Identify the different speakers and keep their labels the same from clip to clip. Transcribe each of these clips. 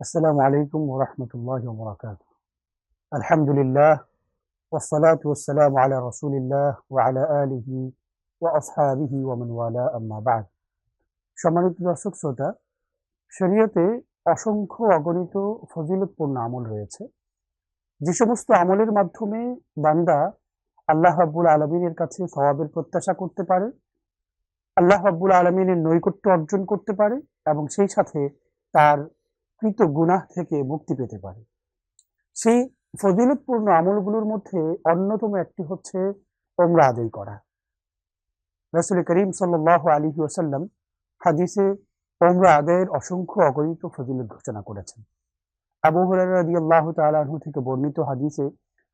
Speaker 1: السلام عليكم ورحمة الله وبركاته الحمد لله والصلاة والسلام على رسول الله وعلى آله وأصحابه ومن والاه أما بعد সম্মানিত দর্শক শ্রোতা শরীয়তে অসংখ্য অগণিত ফজিলতপূর্ণ আমল রয়েছে যে সমস্ত আমলের মাধ্যমে বান্দা আল্লাহ রাব্বুল আলমিনের কাছে সওয়াবের প্রত্যাশা করতে পারে আল্লাহ রাব্বুল আলমিনের নৈকট্য অর্জন করতে পারে এবং সেই সাথে তার কৃত গুনাহ থেকে মুক্তি পেতে পারে। সেই ফজিলতপূর্ণ আমলগুলোর মধ্যে অন্যতম একটি হচ্ছে ওমরা আদায় করা। রাসুল করিম সাল্লাহ আলী ওসাল্লাম হাদিসে ওমরা আদায়ের অসংখ্য অগণিত ফজিলত ঘোষণা করেছেন। আবু হরারদি আল্লাহ তালাহু থেকে বর্ণিত হাদিসে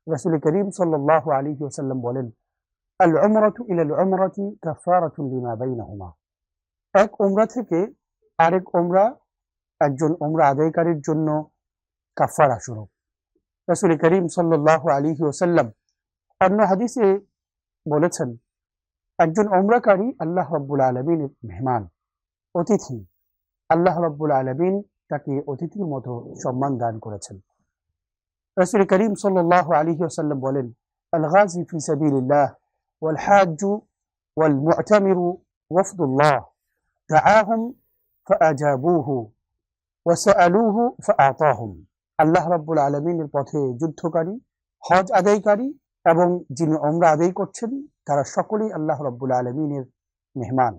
Speaker 1: রাসুল করিম সাল্লাহ আলী ওসাল্লাম বলেন আল উমরাতু ইলাল উমরাতি কাফারাতুন লিমা বাইনাহুমা। এক ওমরা থেকে আরেক ওমরা একজন ওমরা আদায়কারীর জন্য কাফারা স্বরূপ রাসুল করিম সাল্লাহ আলী ওসাল্লাম অন্য হাদিসে বলেছেন একজন ওমরাকারী আল্লাহ রব্বুল আলমিনের মেহমান অতিথি আল্লাহ রব্বুল আলমিন তাকে অতিথির মতো সম্মান দান করেছেন রাসুল করিম সাল্লাহ আলী ওসাল্লাম বলেন আল গাজি ফি সাবিলিল্লাহ والحاج والمعتمر وفد الله دعاهم فأجابوه আল্লাহ রাবুল আলমিনের পথে যুদ্ধকারী, হজ আদায়কারী এবং যিনি অমরা আদায় করছেন, তারা সকলেই আল্লাহ রব্বুল আলমিনের মেহমান।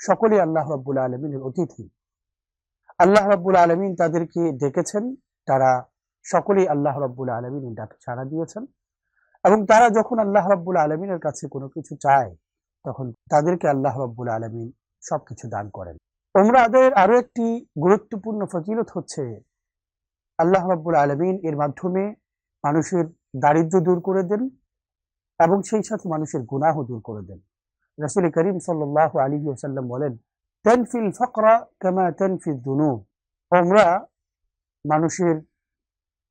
Speaker 1: সকলেই আল্লাহ রব্বুল আলমিনের অতিথি। আল্লাহ রব্বুল আলমিন তাদেরকে ডেকেছেন, তারা সকলেই আল্লাহ রব্বুল আলমিনের ডাকে সাড়া দিয়েছেন এবং তারা যখন আল্লাহ রব্বুল আলমিনের কাছে কোনো কিছু চায়, তখন তাদেরকে আল্লাহ রব্বুল আলমিন সব কিছু দান করেন। ওমরা আদায়ের আরও একটি গুরুত্বপূর্ণ ফজিলত হচ্ছে আল্লাহ রব্বুল আলমিন এর মাধ্যমে মানুষের দারিদ্র দূর করে দেন এবং সেই সাথে মানুষের গুনাহ দূর করে দেন। রসুল করিম সাল্লাহ আলী ওসাল্লাম বলেন, তেনফিল ফকরা কেমা তেনফিল দুনু ওমরা মানুষের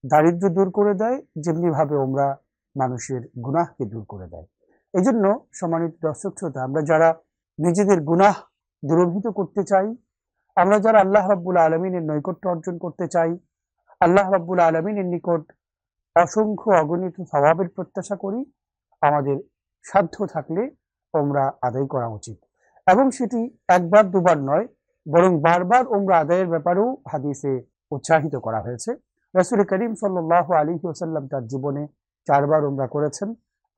Speaker 1: দারিদ্র দূর করে দেয় যেমনি ভাবে ওমরা মানুষের গুনাহকে দূর করে দেয়। এই জন্য সম্মানিত দর্শক শ্রোতা আমরা যারা নিজেদের গুনাহ দূরভূত করতে চাই। আমরা যারা আল্লাহ রব্বুল আলমিনের নৈকট্য অর্জন করতে চাই, আল্লাহ রব্বুল আলমিনের নিকট অসংখ্য অগণিত স্বভাবের প্রত্যাশা করি, আমাদের সাধ্য থাকলে ওমরা আদায় করা উচিত। এবং সেটি একবার দুবার নয়, বরং বারবার ওমরা আদায়ের ব্যাপারেও হাদিসে উৎসাহিত করা হয়েছে। রসুল করিম সাল্লাহ আলী ওসাল্লাম তার জীবনে চারবার ওমরা করেছেন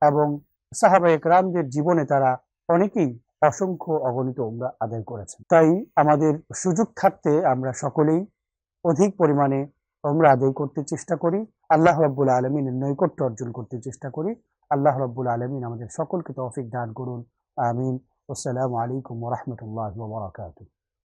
Speaker 1: এবং সাহাবা একরামদের জীবনে তারা অনেকেই অসংখ্য অগণিত ওমরা আদায় করেছেন। তাই আমাদের সুযোগ থাকতে আমরা সকলেই অধিক পরিমাণে ওমরা আদায় করতে চেষ্টা করি। আল্লাহ রব্বুল আলমিনের নৈকট্য অর্জন করতে চেষ্টা করি। আল্লাহ রব্বুল আলমিন আমাদের সকলকে তৌফিক দান করুন। আমিন। আসসালামু আলাইকুম রহমতুল্লাহ বারকাতুহ।